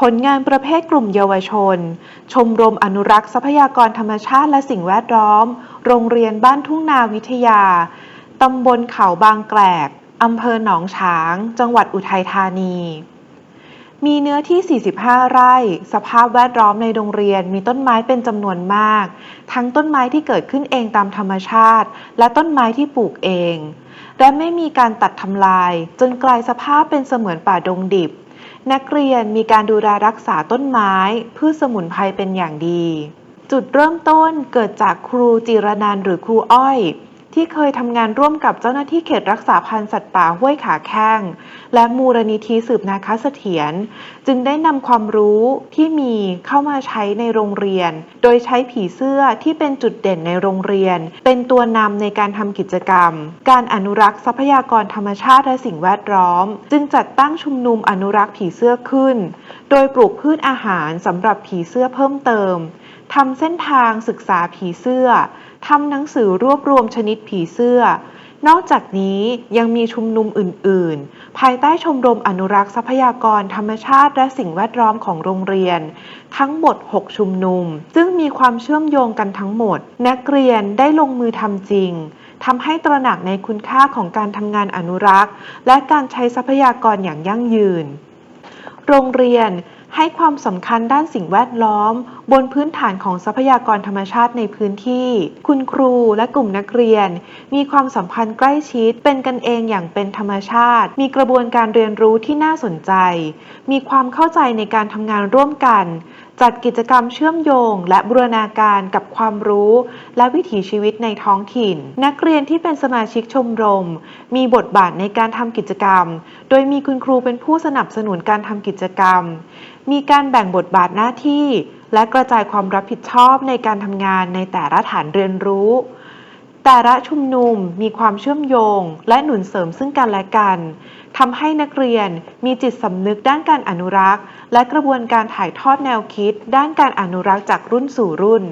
ผลงานประเภทกลุ่มเยาวชน ชมรมอนุรักษ์ทรัพยากรธรรมชาติและสิ่งแวดล้อม โรงเรียนบ้านทุ่งนาวิทยา ตำบลเขาบางแกลก อำเภอหนองฉาง จังหวัดอุทัยธานี มีเนื้อที่ 45 ไร่ สภาพแวดล้อมในโรงเรียนมีต้นไม้เป็นจำนวนมาก ทั้งต้นไม้ที่เกิดขึ้นเองตามธรรมชาติ และต้นไม้ที่ปลูกเอง และไม่มีการตัดทำลาย จนกลายสภาพเป็นเสมือนป่าดงดิบ นักเรียนมีการดูแลรักษาต้นไม้ พืชสมุนไพรเป็นอย่างดี จุดเริ่มต้นเกิดจากครูจิรนันหรือครูอ้อย ที่เคยทำงานร่วมกับเจ้าหน้าที่เขตรักษาพันธุ์สัตว์ป่าห้วยขาแข้ง และมูลนิธิสืบนาคเสถียรจึงได้นำความรู้ที่มีเข้ามาใช้ในโรงเรียน โดยใช้ผีเสื้อที่เป็นจุดเด่นในโรงเรียน เป็นตัวนำในการทำกิจกรรม การอนุรักษ์ทรัพยากรธรรมชาติและสิ่งแวดล้อม จึงจัดตั้งชุมนุมอนุรักษ์ผีเสื้อขึ้น โดยปลูกพืชอาหารสำหรับผีเสื้อเพิ่มเติมทำเส้นทางศึกษาผีเสื้อ ทำหนังสือรวบรวมชนิดผีเสื้อ นอกจากนี้ยังมีชุมนุมอื่น ๆ ภายใต้ชมรมอนุรักษ์ทรัพยากรธรรมชาติและสิ่งแวดล้อมของโรงเรียน ทั้งหมด 6 ชุมนุม ซึ่งมีความเชื่อมโยงกันทั้งหมด นักเรียนได้ลงมือทำจริงทำให้ตระหนักในคุณค่าของการทำงานอนุรักษ์ และการใช้ทรัพยากรอย่างยั่งยืน โรงเรียน ให้ความสำคัญด้านสิ่งแวดล้อม บนพื้นฐานของทรัพยากรธรรมชาติในพื้นที่ คุณครูและกลุ่มนักเรียน มีความสัมพันธ์ใกล้ชิด เป็นกันเองอย่างเป็นธรรมชาติ มีกระบวนการเรียนรู้ที่น่าสนใจ มีความเข้าใจในการทำงานร่วมกันจัดกิจกรรมเชื่อมโยง และบูรณาการกับความรู้ และวิถีชีวิตในท้องถิ่น นักเรียนที่เป็นสมาชิกชมรม มีบทบาทในการทำกิจกรรม โดยมีคุณครูเป็นผู้สนับสนุนการทำกิจกรรม มีการแบ่งบทบาทหน้าที่ และกระจายความรับผิดชอบในการทำงานในแต่ละฐานเรียนรู้ แต่ละชุมนุมมีความเชื่อมโยง และหนุนเสริมซึ่งกันและกันทำให้นักเรียนมีจิตสำนึกด้านการอนุรักษ์ และกระบวนการถ่ายทอดแนวคิด ด้านการอนุรักษ์จากรุ่นสู่รุ่น